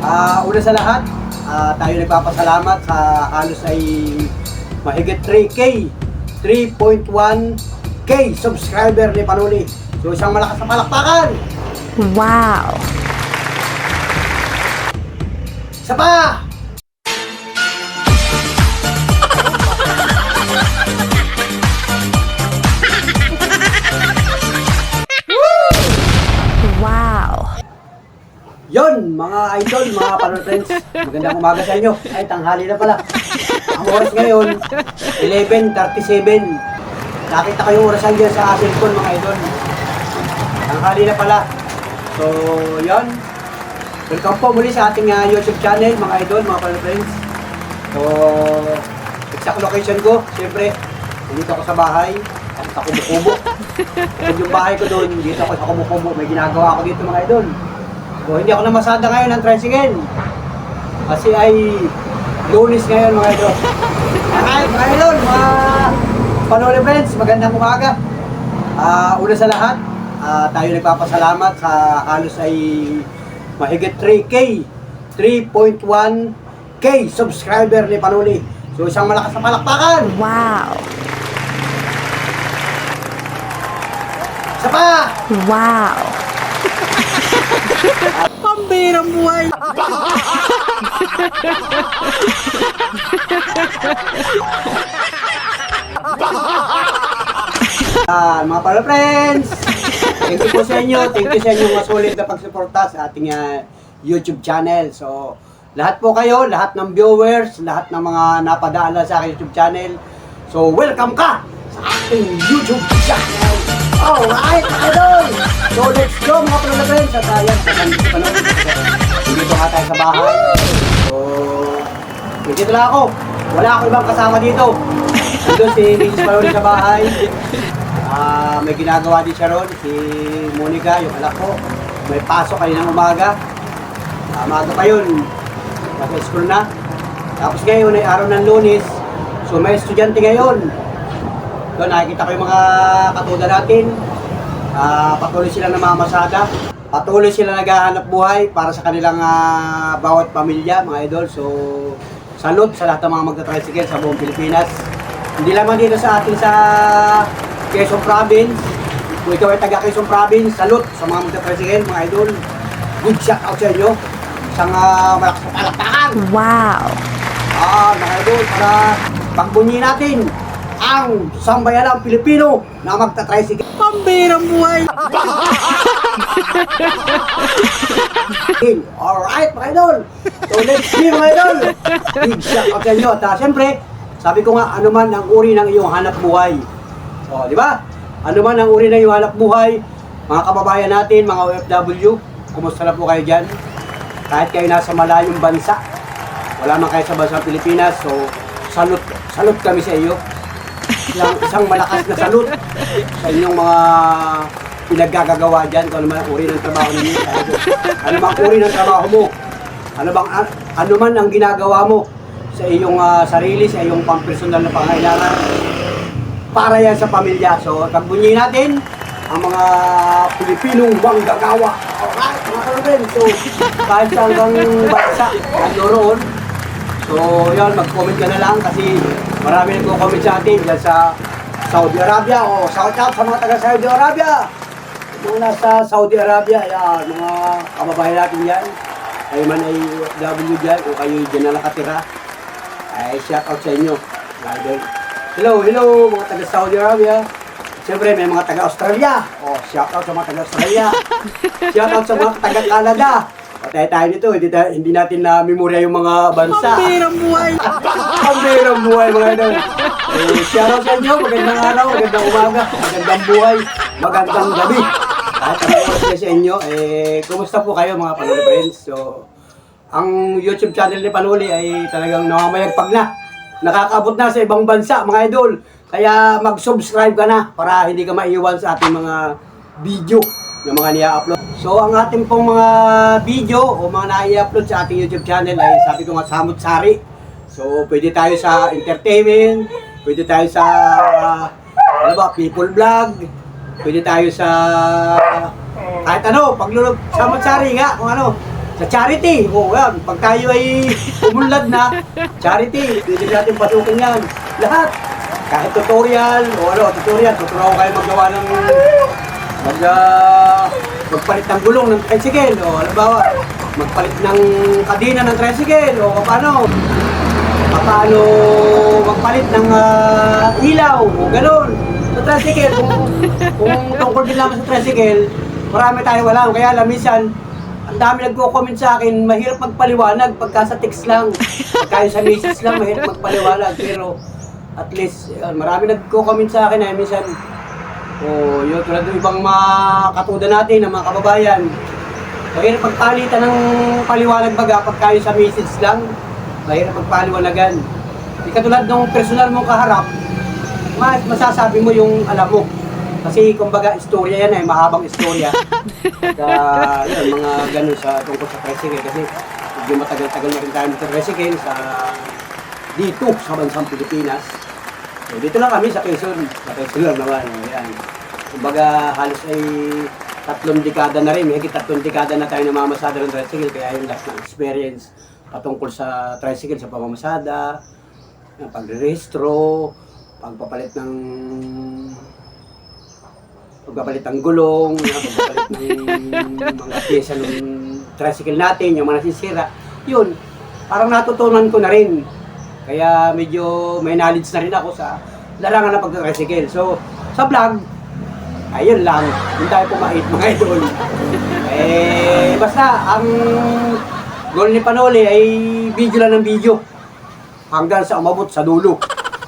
Ah, una sa lahat, ah, tayo nagpapasalamat sa halos ay mahigit 3K, 3.1K subscriber ni Panuli. So isang malakas na palakpakan. Wow! Isa pa! Idol, mga friends. Magandang umaga sa inyo. Ay, tanghali na pala. Ang oras ngayon, 11.37. Nakita ko yung orasan dyan sa cellphone, mga idol. Tanghali na pala. So, yon. Welcome po muli sa ating ah, YouTube channel, mga idol, mga Panuli friends. So, exact location ko, siyempre, dito ako sa bahay, ako sa Kumukubo. Kung yung bahay ko doon, dito ako sa Kumukubo, may ginagawa ako dito mga idol. So, hindi ako namasada ngayon ng tricycle. Kasi ay lunis ngayon mga idol. Ay, mga idol, mga Panoli friends, magandang umaga. Ah, una sa lahat, ah, tayo nagpapasalamat sa halos ay mahigit 3K, 3.1K subscriber ni Panuli. So isang malakas na palakpakan. Wow! Isa pa! Wow! Pambirang buhay! Ah, mga pala friends! Thank you po sa inyo. Thank you sa inyo mga sulit na pagsuporta sa ating ah, YouTube channel. So, lahat po kayo, lahat ng viewers, lahat ng mga napadala sa aking YouTube channel. So, welcome ka sa ating YouTube channel. Alright, idol! So, let's go mga. At ayan, sa panahon. Dito nga tayo sa bahay. So, dito lang ako. Wala ako ibang kasama dito. Nandun si Mrs. Palori sa bahay. Ah, may ginagawa din siya ron, si Monica, yung anak ko. May pasok kaninang umaga. Ah, maaga pa yun. Nasa school na. Tapos ngayon ay araw ng lunes. So may estudyante ngayon. Doon nakikita ko yung mga katuda natin. Ah, patuloy sila namamasada. Patuloy sila naghahanap buhay para sa kanilang ah, bawat pamilya, mga idol. So, salute sa lahat ng mga magta-tricycle sa buong Pilipinas. Hindi lamang dito sa atin sa Quezon Province. Kung ikaw ay taga Quezon Province, salute sa mga magta-tricycle, mga idol. Good shout out sa inyo. Isang uh, malakas na palakpakan. Wow! Ah, mga idol, para pagbunyi natin ang sambayanang Pilipino na magta-tricycle. Pambirang buhay! Alright, mga idol! So, let's see, mga idol! Big shout out sa inyo. Ah, syempre, sabi ko nga, ano man ang uri ng iyong hanap buhay. O, di ba? Ano man ang uri ng iyong hanap buhay, mga kababayan natin, mga OFW, kumusta na po kayo dyan? Kahit kayo nasa malayong bansa, wala man kayo sa bansang Pilipinas, so salute, salute kami sa iyo. Isang, isang malakas na salute sa inyong mga pinaggagawa dyan, kung ano man ang uri ng trabaho ninyo. Ano bang uri ng trabaho mo? Ano bang, an- ano man ang ginagawa mo sa iyong ah, sarili, sa iyong pampersonal na pangailangan, para yan sa pamilya. So, tagbunyi natin ang mga Pilipinong manggagawa. Alright, mga kalabin. So, kahit sa hanggang bansa, nandoroon. So, yun, mag-comment ka na lang kasi marami nagko-comment sa atin dyan sa Saudi Arabia. O, shout out sa mga taga Saudi Arabia. Mga nasa Saudi Arabia, yan, mga kababayan natin yan. Kayo man ay W dyan, o kayo dyan na nakatira. Ay, shout out sa inyo. Lalo. Hello, hello, mga taga Saudi Arabia. Siyempre, may mga taga Australia. Oh, shout out sa mga taga Australia. shout out sa mga taga Canada. Patay tayo nito, hindi, hindi natin na memorya yung mga bansa. Pambirang buhay! Pambirang buhay, mga idol. Eh, shout out sa inyo, magandang araw, magandang umaga, magandang buhay, magandang gabi. Oras kayo sa inyo, eh, kumusta po kayo mga Panuli friends? So, ang YouTube channel ni Panuli ay talagang namamayagpag na. Nakakaabot na sa ibang bansa, mga idol. Kaya mag-subscribe ka na para hindi ka maiwan sa ating mga video na mga nia-upload. So, ang ating pong mga video o mga na-upload sa ating YouTube channel ay sabi ko nga samut-sari. So, pwede tayo sa entertainment, pwede tayo sa ano ba, people vlog, pwede tayo sa kahit ano, paglulog, samut-sari nga kung ano. Sa charity, o yan, pag tayo ay umunlad na, charity, pwede natin pasukin yan. Lahat. Kahit tutorial, o ano, tutorial, tuturuan kayo magawa ng, mag, ah, magpalit ng gulong ng tricycle, o halimbawa, magpalit ng kadena ng tricycle, o paano, paano magpalit ng ah, ilaw, o. Sa tricycle, kung, kung tungkol din naman sa tricycle, marami tayo wala. Kaya lang, minsan, ang dami nagko-comment sa akin, mahirap magpaliwanag pagka sa text lang. Pagka sa message lang, mahirap magpaliwanag. Pero, at least, yun, marami nagko-comment sa akin, eh, minsan, oh, yun, tulad ng ibang mga katuda natin, ng mga kababayan, mahirap magpalitan ng paliwanag baga pagka sa message lang, mahirap magpaliwanagan. Di katulad ng personal mong kaharap, mas masasabi mo yung alam mo. Kasi kumbaga istorya yan eh, mahabang istorya. Kaya yun, mga ganun sa tungkol sa tricycle. Kasi medyo matagal-tagal na rin tayo sa tricycle sa dito sa bansang Pilipinas. So, dito lang kami sa Quezon. Sa Quezon lang naman. Ayan. Kumbaga halos ay tatlong dekada na rin. Higit tatlong dekada na tayo namamasada ng tricycle. Kaya yung last na experience patungkol sa tricycle, sa pamamasada, ng pagre-rehistro, pagpapalit ng pagpapalit ng gulong, pagpapalit ng mga pyesa ng tricycle natin, yung mga nasisira. Yun, parang natutunan ko na rin. Kaya medyo may knowledge na rin ako sa larangan ng pagka-tricycle. So, sa vlog, ayun lang, hindi tayo pumait mga idol. Eh, basta, ang goal ni Panoli ay video lang ng video. Hanggang sa umabot sa dulo.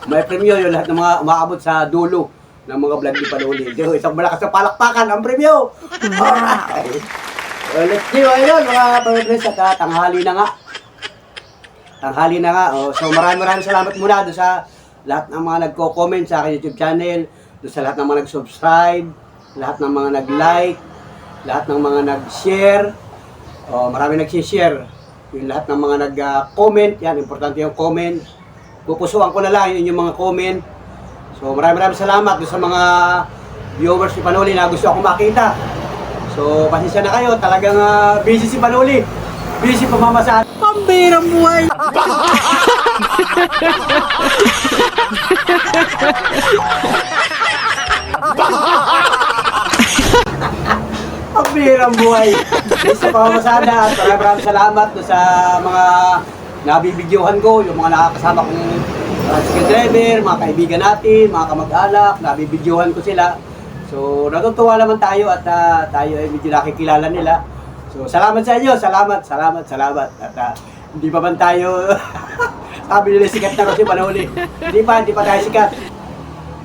May premyo yun lahat ng mga umaabot sa dulo ng mga vlog ni Panoli. So, isang malakas na palakpakan ang premyo. Alright. Well, let's do ayun mga pamilya at ah, tanghali na nga. Tanghali na nga. Oh, so maraming maraming salamat muna doon sa lahat ng mga nagko-comment sa akin YouTube channel, doon sa lahat ng mga nag-subscribe, lahat ng mga nag-like, lahat ng mga nag-share. Oh, marami nag-share. Yung lahat ng mga nag-comment, yan, importante yung comment. Pupusuan ko na lang yun yung mga comment. So maraming maraming salamat sa mga viewers ni Panoli na gusto akong makita. So, pasensya na kayo. Talagang ah, busy si Panuli. Busy pamamasahe. Pambirang buhay! Pambirang buhay! Busy sa pamamasada. At maraming maraming salamat doon sa mga nabibidyohan ko, yung mga nakakasama kong tricycle driver, mga kaibigan natin, mga kamag-anak, nabibidyohan ko sila. So, natutuwa naman tayo at ah, tayo ay medyo nakikilala nila. So, salamat sa inyo. Salamat, salamat, salamat. At ah, hindi pa man tayo, sabi nila sikat na kasi panahuli. Hindi pa, hindi pa tayo sikat.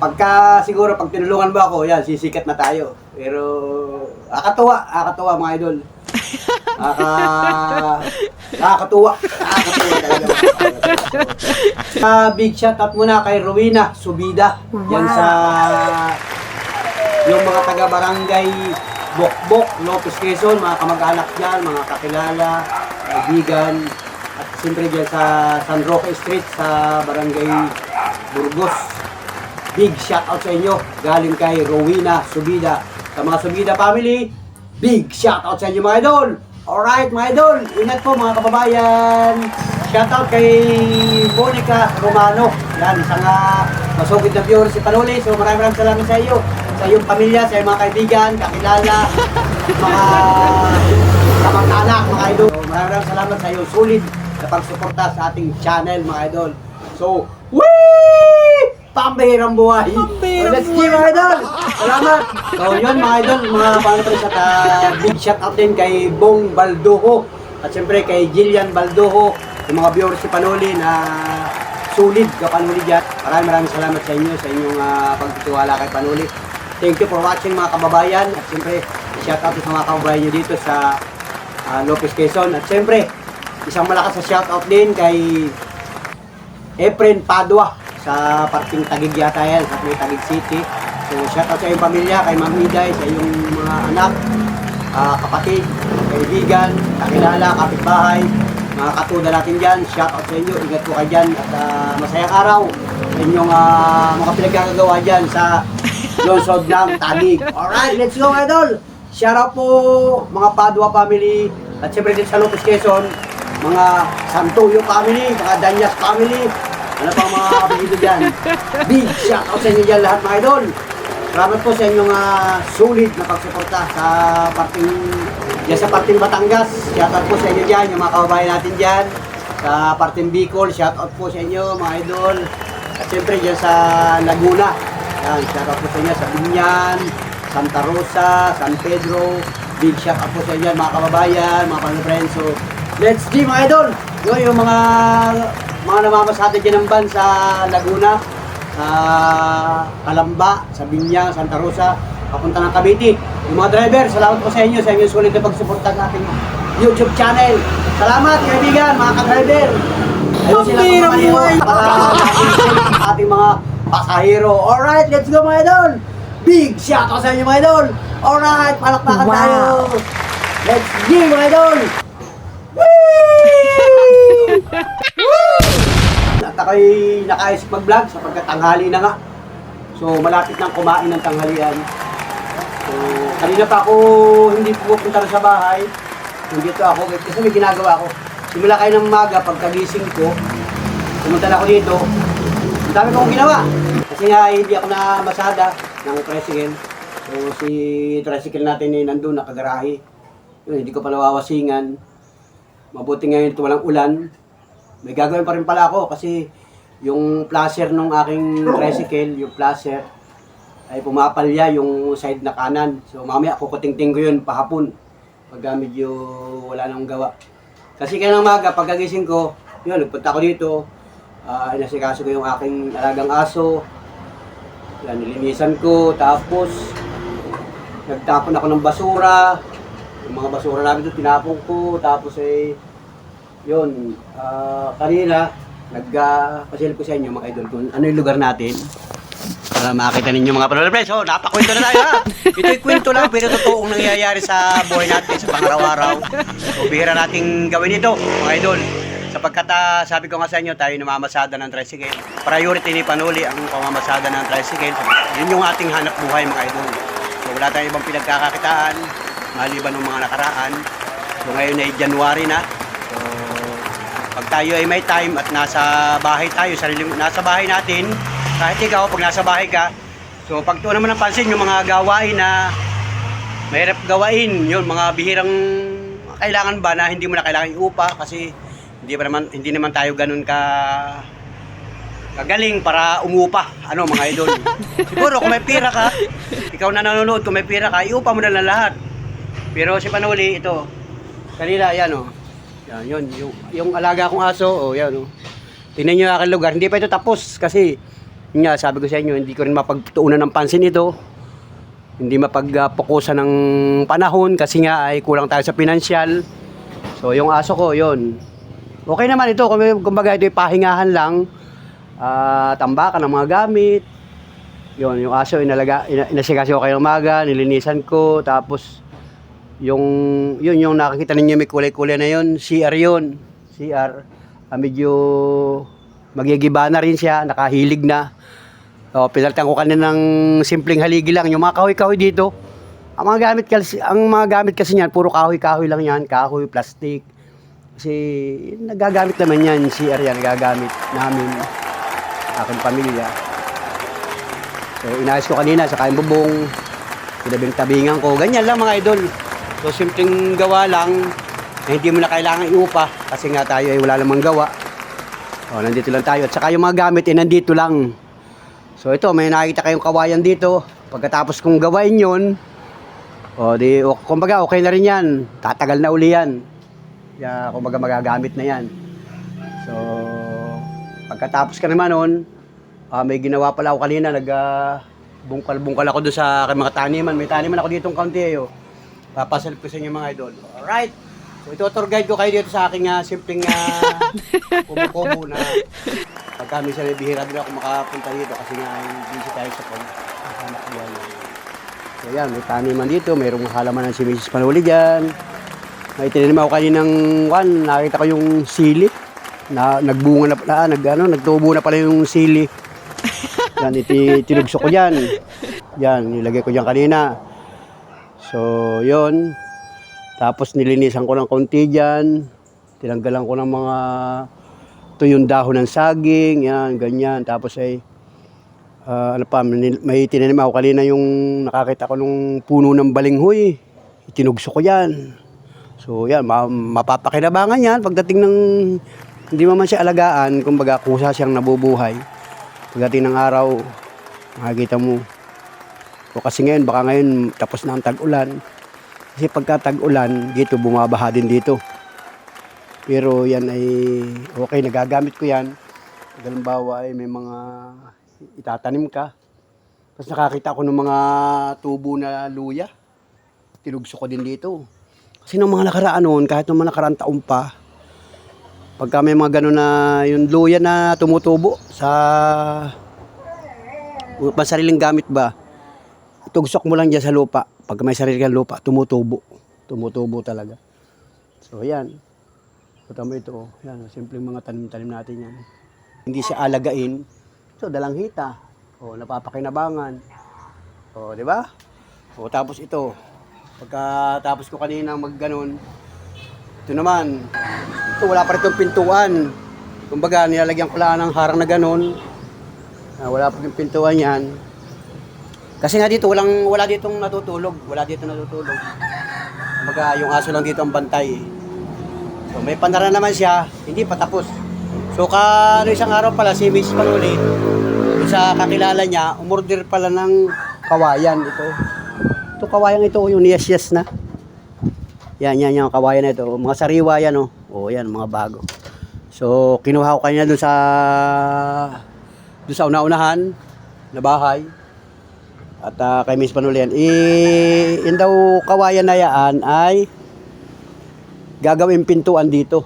Pagka siguro, pag tinulungan mo ako, yan, sisikat na tayo. Pero, akatuwa, akatuwa mga idol. Aka, nakakatuwa. Nakakatuwa talaga. Uh, big shout out muna kay Rowena Subida. Yan Wow. sa yung mga taga-barangay Bokbok, Lopez Quezon, mga kamag-anak dyan, mga kakilala, kaibigan, at siyempre dyan sa San Roque Street, sa barangay Burgos. Big shout out sa inyo, galing kay Rowena Subida. Sa mga Subida family, big shout out sa inyo mga idol. Alright mga idol, ingat po mga kababayan. Shout out kay Monica Romano. Yan, isang uh, masugid na viewer si Panuli. So maraming maraming salamat sa iyo. Sa iyong pamilya, sa iyong mga kaibigan, kakilala, mga kamag-anak, mga idol. So, maraming maraming salamat sa iyo. Sulit sa pagsuporta sa ating channel, mga idol. So, wee! Pambihirang buhay. So, let's give mga idol. Salamat. So, yun mga idol, mga panapalis at uh, big shout out din kay Bong Baldoho. At siyempre kay Jillian Baldoho, yung mga viewers si Panoli na sulit ka Panoli dyan. Maraming maraming salamat sa inyo, sa inyong uh, pagtitiwala kay Panoli. Thank you for watching mga kababayan. At siyempre, shout out sa mga kababayan nyo dito sa ah, Lopez Quezon. At siyempre, isang malakas na shout out din kay Efren Padua sa parting Tagig yata yan, sa may Tagig City. So, shout out sa iyong pamilya, kay Ma'am Hiday, sa iyong mga anak, ah, kapatid, kaibigan, kakilala, kapitbahay, mga katuda natin dyan. Shout out sa inyo, ingat po kayo dyan at ah, masayang araw sa inyong ah, mga pinagkakagawa dyan sa lungsod ng Tagig. Alright, let's go idol! Shout out po mga Padua family, At siyempre din sa Lopez Quezon, mga Santoyo family, mga Danyas family, ano pa mga apelido dyan. Big shout out sa inyo dyan lahat mga idol. Salamat po sa inyong uh, sulit na pagsuporta sa parting yan sa parting Batangas. Shout out po sa inyo dyan, yung mga kababayan natin dyan. Sa parting Bicol, shout out po sa inyo mga idol. At siyempre dyan sa Laguna. Yan, shout out po sa inyo sa Binyan, Santa Rosa, San Pedro. Big shout out po sa inyo mga kababayan, mga pang-friends. Let's G mga idol! Yun, yung mga mga namamasada dyan ng van sa Laguna, sa Kalamba, sa Binyang, Santa Rosa, papunta ng Cavite. Yung mga driver, salamat po sa inyo sa inyong sulit na pagsuporta sa ating YouTube channel. Salamat kaibigan, mga ka-driver. Ayun sila mga buhay. para ating mga pasahero. Alright, let's go mga idol! Big shout out sa inyo mga idol! Alright, palakpakan Wow. tayo! Let's go mga idol! Ako'y nakaisip mag-vlog sapagkat tanghali na nga. So, malapit nang kumain ng tanghalian. So, kanina pa ako hindi pupunta na sa bahay. Nandito ako kasi may ginagawa ako. Simula kayo ng umaga, pagkagising ko, pumunta na ako dito. Ang dami kong ginawa. Kasi nga, hindi ako na masada ng tricycle. So, si tricycle natin eh, nandun, nakagarahe. Yun, hindi ko pa nawawasingan. Mabuti ngayon ito walang ulan. May gagawin pa rin pala ako kasi yung placer nung aking tricycle, yung placer, ay pumapalya yung side na kanan. So mamaya kukutingting ko yun pahapon pag medyo wala nang gawa. Kasi kaya ng maga, pagkagising ko, yun, nagpunta ako dito, uh, inasikaso ko yung aking alagang aso, yan, nilinisan ko, tapos nagtapon ako ng basura, yung mga basura namin doon, tinapon ko, tapos eh, yun, ah, kanina, nagpasil ko sa inyo mga idol kung ano yung lugar natin. Para makita ninyo mga panonood. So, napakwento na tayo ha. Ito'y kwento lang pero totoong nangyayari sa buhay natin sa pangaraw-araw. So, bihira nating gawin ito mga idol. Sapagkat ah, sabi ko nga sa inyo, tayo namamasada ng tricycle. Priority ni Panuli ang pamamasada ng tricycle. Yun yung ating hanap buhay mga idol. So, wala tayong ibang pinagkakakitaan maliban ng mga nakaraan. So, ngayon ay January na. Pag tayo ay may time at nasa bahay tayo, sarili, nasa bahay natin, kahit ikaw, pag nasa bahay ka, so pag tuon naman ang pansin, yung mga gawain na mahirap gawain, yun, mga bihirang kailangan ba na hindi mo na kailangan iupa kasi hindi pa naman hindi naman tayo ganun ka kagaling para umupa. Ano mga idol? Siguro kung may pira ka, ikaw na nanonood, kung may pira ka, iupa mo na lang lahat. Pero si Panuli, ito, kanila, yan o. Yan, yun, yung, yung alaga kong aso, o yan o. Tingnan nyo yung aking lugar. Hindi pa ito tapos kasi, nga, sabi ko sa inyo, hindi ko rin mapagtuunan ng pansin ito. Hindi mapagpukusan ng panahon kasi nga ay kulang tayo sa pinansyal. So, yung aso ko, yun. Okay naman ito, kumbaga ito pahingahan lang. Ah, tambakan ng mga gamit. Yun, yung aso, inalaga, ina, inasigasyo ko kayo ng umaga, nilinisan ko, tapos yung yun yung nakikita ninyo may kulay-kulay na yun, CR yun. CR. Ah, medyo magigiba na rin siya, nakahilig na. O, pinalitan ko kanina ng simpleng haligi lang, yung mga kahoy-kahoy dito. Ang mga gamit kasi, ang mga gamit kasi niyan, puro kahoy-kahoy lang yan, kahoy, plastic. Kasi nagagamit naman yan, CR yan, nagagamit namin, aking pamilya. So, inayos ko kanina sa kain bubong, tinabing-tabingan ko, ganyan lang mga idol. So, simpleng gawa lang, na hindi mo na kailangan iupa kasi nga tayo ay wala namang gawa. O, nandito lang tayo. At saka yung mga gamit ay nandito lang. So, ito, may nakikita kayong kawayan dito. Pagkatapos kong gawain yun, o, di, o, kumbaga, okay na rin yan. Tatagal na uli yan. Ya, kumbaga, magagamit na yan. So, pagkatapos ka naman nun, ah, may ginawa pala ako kanina, nag, ah, bungkal-bungkal ako doon sa aking mga taniman. May taniman ako ditong kaunti, ayo. Papasalip ko sa inyo mga idol. Alright. So, ito tour guide ko kayo dito sa aking ah, simpleng uh, kubo-kubo na pagka minsan ay bihira din ako makapunta dito kasi nga busy tayo sa pag hanap buhay. So yan, may taniman dito, mayroong halaman ng si Mrs. Panuli dyan. May tinanim ako kaninang one, nakita ko yung sili. Na, nagbunga na pala, nag, ano, nagtubo na pala yung sili. Yan, iti, tinugso ko dyan. Yan, nilagay ko dyan kanina. So, yon Tapos nilinisan ko ng konti dyan. Tinanggalan ko ng mga tuyong dahon ng saging, yan, ganyan. Tapos ay, ah, ano pa, may tinanim ako kanina yung nakakita ko nung puno ng balinghoy. Itinugso ko yan. So yan, ma- mapapakinabangan yan pagdating ng, hindi mo man siya alagaan, kumbaga kusa siyang nabubuhay. Pagdating ng araw, makikita mo. O kasi ngayon, baka ngayon tapos na ang tag-ulan. Kasi pagka tag-ulan, dito bumabaha din dito. Pero yan ay okay, nagagamit ko yan. Halimbawa ay may mga itatanim ka. Tapos nakakita ko ng mga tubo na luya. Tinugso ko din dito. Kasi nung mga nakaraan noon, kahit nung mga nakaraan taon pa, pagka may mga gano'n na yung luya na tumutubo sa pa sariling gamit ba, tugsok mo lang dyan sa lupa. Pag may sarili kang lupa, tumutubo. Tumutubo talaga. So, yan. So, tama ito. oh. Yan, simpleng mga tanim-tanim natin yan. Hindi siya alagain. So, dalang hita. O, napapakinabangan. O, di ba? O, tapos ito. Pagka tapos ko kanina mag ganon, ito naman. Ito, wala pa rin pintuan. Kumbaga, nilalagyan ko lang ng harang na ganon. Ah, wala pa yung pintuan yan. Kasi nga dito, walang, wala ditong natutulog. Wala dito natutulog. Kumbaga, yung aso lang dito ang bantay. So, may panara naman siya, hindi pa tapos. So, ka, isang araw pala, si Miss Panuli, yung sa kakilala niya, umorder pala ng kawayan ito. Ito kawayan ito, yung yes yes na. Yan, yan, yung kawayan na ito. Mga sariwa yan, oh. Oh, yan, mga bago. So, kinuha ko kanina doon sa doon sa una-unahan na bahay. At ah, kay Miss Panulian, eh, yun daw kawayan na yan ay gagawin pintuan dito.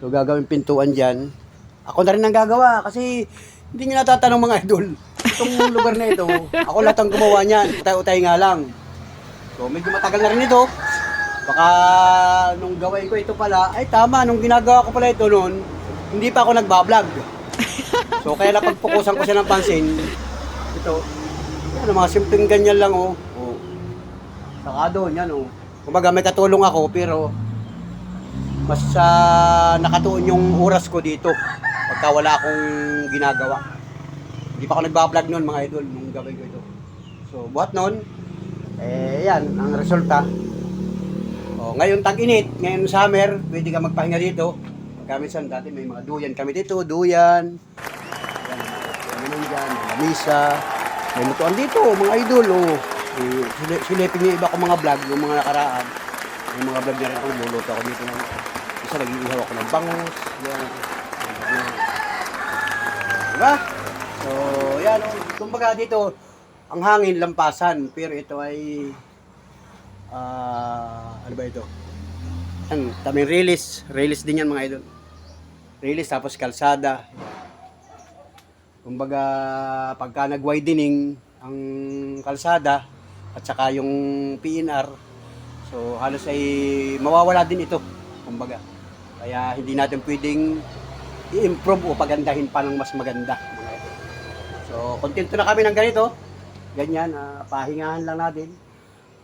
So gagawin pintuan dyan. Ako na rin ang gagawa kasi hindi nyo natatanong mga idol. Itong lugar na ito, ako lahat ang gumawa niyan. Utay-utay nga lang. So medyo matagal na rin ito. Baka nung gawain ko ito pala, ay tama, nung ginagawa ko pala ito noon, hindi pa ako nagbablog. So kaya napagpukusan ko siya ng pansin. Ito, yan, mga simpleng ganyan lang oh. oh. Saka yan oh. Kumbaga may katulong ako pero mas ah, nakatuon yung oras ko dito pagka wala akong ginagawa. Hindi pa ako nagbablog noon mga idol nung gawin ko ito. So buhat noon, eh yan ang resulta. Oh, ngayon tag-init, ngayon summer, pwede ka magpahinga dito. Pagka minsan dati may mga duyan kami dito, duyan. Yan, ganun dyan, may lamisa. May lutuan dito, mga idol. Oh. Eh, sili- silipin niyo iba ko mga vlog, yung mga nakaraan. Yung mga vlog na rin ako, luluto ako dito. ng- Isa nag-iihaw ako ng bangus. Yan. Diba? So, yan. Oh. Kumbaga dito, ang hangin lampasan. Pero ito ay, ah, ano ba ito? Yan, taming release. Release din yan mga idol. Release tapos kalsada. Kumbaga, pagka nag-widening ang kalsada at saka yung PNR, so halos ay mawawala din ito. Kumbaga, kaya hindi natin pwedeng i-improve o pagandahin pa ng mas maganda. So, kontento na kami ng ganito. Ganyan, ah, pahingahan lang natin.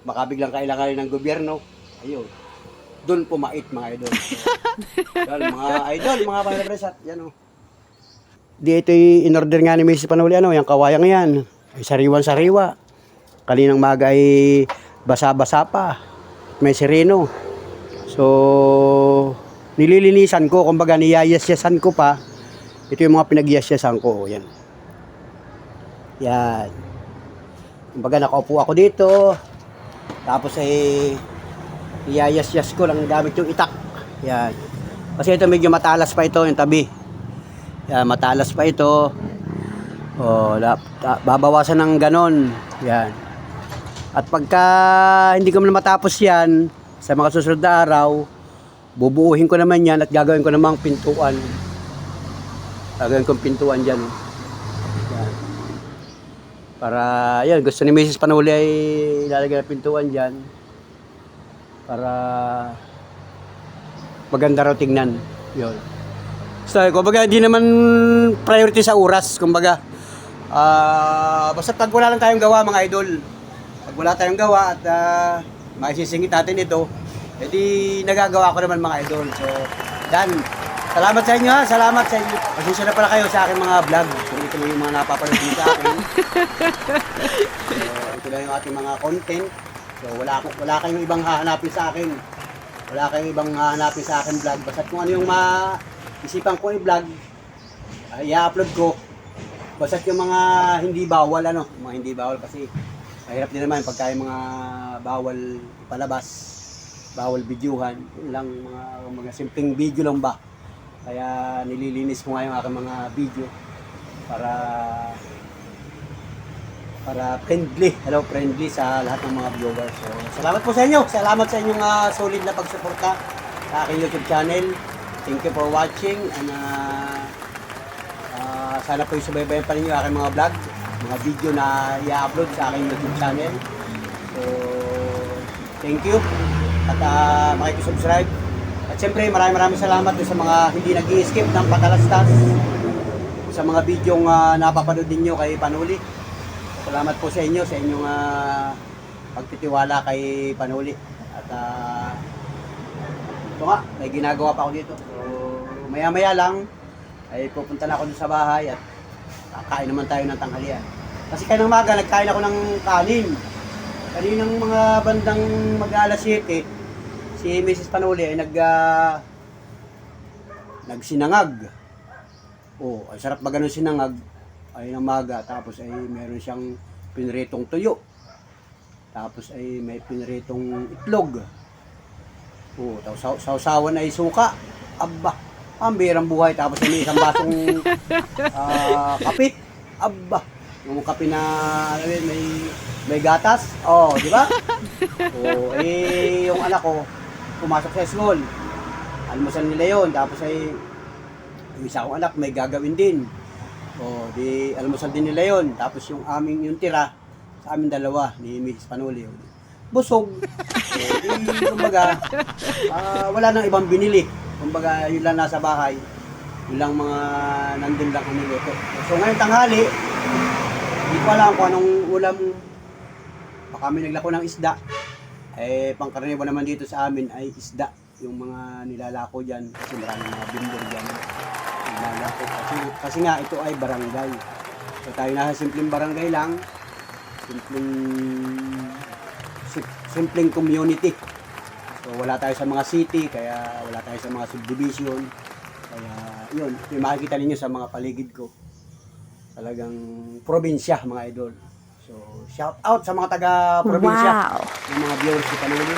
Baka biglang kailangan ng gobyerno. Ayun. Doon pumait mga idol. Yan, mga idol, mga panapresat. Yan o. Di ito in-order nga ni Mrs. Panuli, ano, yung kawayang yan. Ay sariwan-sariwa. Kaninang maga ay basa-basa pa. May sireno. So, nililinisan ko, kumbaga niyayasyasan ko pa. Ito yung mga pinagyasyasan ko. Yan. Yan. Kumbaga nakaupo ako dito. Tapos ay iyayas-yas ko lang gamit yung itak. Yan. Kasi ito medyo matalas pa ito yung tabi. Yan, matalas pa ito. Oh, babawasan ng ganon. Yan. At pagka hindi ko na matapos yan, sa mga susunod na araw, bubuuhin ko naman yan at gagawin ko namang pintuan. Gagawin kong pintuan dyan. Yan. Para, yan, gusto ni Mrs. Panuli ay ilalagay na pintuan dyan. Para maganda raw tingnan. Yun. So, kumbaga, hindi naman priority sa oras. Kumbaga, ah basta pag wala lang tayong gawa, mga idol. Pag wala tayong gawa at ah, maisisingit natin ito, edi nagagawa ko naman mga idol. So, dan, salamat sa inyo ha, salamat sa inyo. Pasensya na pala kayo sa aking mga vlog. Kung ito yung mga napapanood niyo sa akin. So, ito lang yung ating mga content. So, wala, wala kayong ibang hahanapin sa akin. Wala kayong ibang hahanapin sa akin vlog. Basta kung ano yung maisipan ko i-vlog, ay i-upload ko. Basta yung mga hindi bawal, ano, mga hindi bawal kasi mahirap din naman pagka yung mga bawal ipalabas, bawal videohan, lang mga, mga simpleng video lang ba. Kaya nililinis ko nga yung aking mga video para para friendly, hello friendly sa lahat ng mga viewers. So, salamat po sa inyo. Salamat sa inyong ah, solid na pagsuporta sa aking YouTube channel. Thank you for watching and ah, ah, sana po subaybayan pa ninyo aking mga vlog, mga video na i-upload sa aking YouTube channel. So, thank you at uh, makikisubscribe. At siyempre, maraming maraming salamat sa mga hindi nag skip ng patalastas sa mga videong uh, napapanood ninyo kay Panuli. Salamat po sa inyo, sa inyong ah, pagtitiwala kay Panuli. At ah, ito nga, may ginagawa pa ako dito. So, maya-maya lang, ay pupunta na ako dun sa bahay at kakain naman tayo ng tanghalian. Kasi kanang maga, nagkain ako ng kanin. Kaninang mga bandang mag-alas 7, si Mrs. Panuli ay nag, ah, nagsinangag. Oh, ay sarap ba ganun sinangag? Ay ng maga, tapos ay meron siyang pinritong tuyo. Tapos ay may pinritong itlog. Oh, tapos saw- sausawan ay suka. Aba, ang birang buhay. Tapos ay may isang basong ah, kape. Aba, yung kape na yun, may may gatas. Oh, di ba? Oh, eh yung anak ko pumasok sa school. Almusal nila yon tapos ay yung isa kong anak may gagawin din. O, di almusal din nila yon. Tapos yung aming yung tira sa amin dalawa ni Mrs. Panuli. Busog. Di, kumbaga, ah, wala nang ibang binili. Kumbaga, yun lang nasa bahay. Yun lang mga nandun lang ang niluto. So ngayon tanghali, hindi ko alam kung anong ulam. Baka may naglako ng isda. Eh, pangkaraniwan naman dito sa amin ay isda. Yung mga nilalako dyan. Kasi maraming mga vendor dyan. Nilalako. Kasi, kasi nga, ito ay barangay. So tayo nasa simpleng barangay lang. Simpleng, sim- simpleng community. So wala tayo sa mga city, kaya wala tayo sa mga subdivision. Kaya yun, yung makikita ninyo sa mga paligid ko. Talagang probinsya mga idol. So shout out sa mga taga-probinsya Wow. yung mga viewers sa Panuli.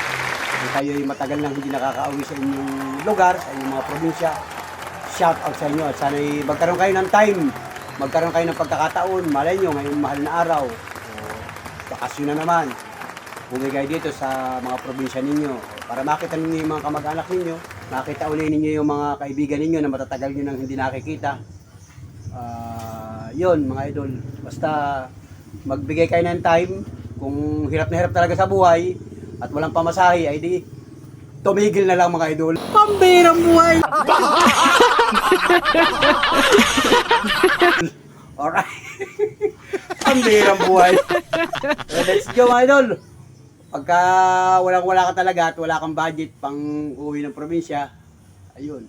Kung kayo ay matagal nang hindi nakakauwi sa inyong lugar, sa inyong mga probinsya, shout out sa inyo at sana ay magkaroon kayo ng time, magkaroon kayo ng pagkakataon, malay nyo ngayong mahal na araw, bakasyon na naman, bumigay dito sa mga probinsya ninyo para makita ninyo yung mga kamag-anak ninyo, makita uli ninyo yung mga kaibigan ninyo na matatagal nyo nang hindi nakikita. Ah, yun mga idol, basta magbigay kayo ng time, kung hirap na hirap talaga sa buhay at walang pamasahe, ay di tumigil na lang mga idol. Pambirang buhay! Alright. Pambirang buhay. Let's go idol. Pagka walang wala ka talaga at wala kang budget pang uwi ng probinsya, ayun.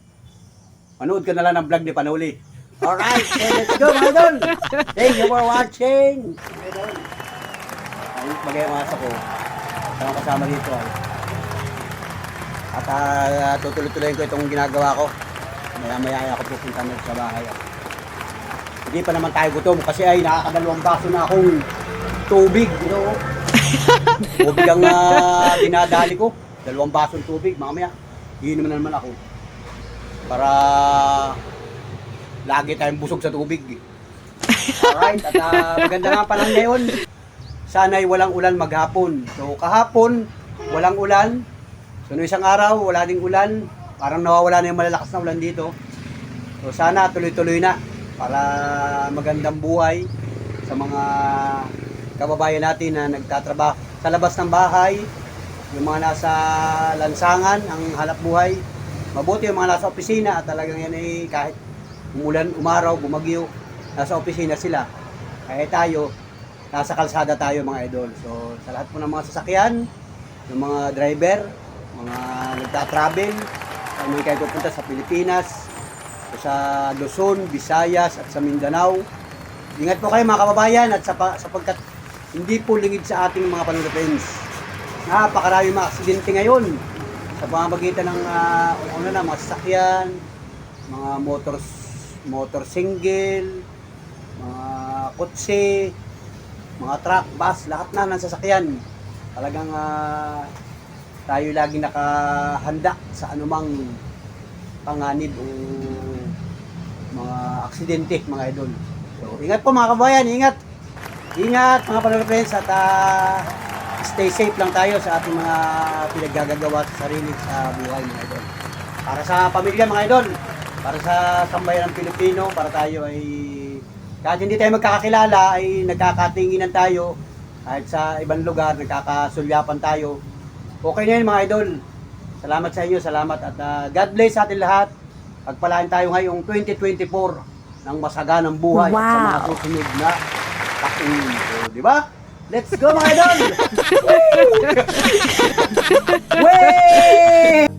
Manood ka na lang ng vlog ni Panuli. Alright, so let's go mga. Thank you for watching. Mga. Ayun, bagay ang asa ko. Sama kasama dito ay. At uh, tutuloy-tuloy ko itong ginagawa ko. Maya-maya ako pupunta na sa bahay. Hindi pa naman tayo gutom kasi ay nakakadalawang baso na akong tubig. You know? tubig ang uh, dinadali ko. Dalawang basong tubig. Mamaya, iinom na naman ako. Para lagi tayong busog sa tubig. Alright, at uh, maganda nga pa lang ngayon. Sana'y walang ulan maghapon. So kahapon, walang ulan. So no isang araw, wala ding ulan. Parang nawawala na yung malalakas na ulan dito. So sana tuloy-tuloy na para magandang buhay sa mga kababayan natin na nagtatrabaho sa labas ng bahay, yung mga nasa lansangan, ang halap buhay. Mabuti yung mga nasa opisina at talagang yan ay kahit umulan, umaraw, bumagyo, nasa opisina sila. Kaya tayo, nasa kalsada tayo mga idol. So sa lahat po ng mga sasakyan, yung mga driver, mga nagta-travel, kung may kayo pupunta sa Pilipinas, sa Luzon, Visayas, at sa Mindanao. Ingat po kayo mga kababayan at sa, pa- sapagkat hindi po lingid sa ating mga panunod-friends. Napakarami mga aksidente ngayon sa pamamagitan ng uh, una na, mga sasakyan, mga motor, motor single, mga kotse, mga truck, bus, lahat na ng sasakyan. Talagang ah, tayo lagi nakahanda sa anumang panganib o mga aksidente, mga idol. So, ingat po mga kabayan, ingat. Ingat mga panonood friends at ah, stay safe lang tayo sa ating mga pinaggagawa sa sarili sa buhay mga idol. Para sa pamilya mga idol, para sa sambayan ng Pilipino, para tayo ay kahit hindi tayo magkakakilala ay nagkakatinginan tayo kahit sa ibang lugar nagkakasulyapan tayo. Okay na yun mga idol. Salamat sa inyo, salamat at ah, God bless sa atin lahat. Pagpalaan tayo ngayong 2024 ng masaganang buhay at sa mga Wow. susunod na So, di ba? Let's go mga idol! Way!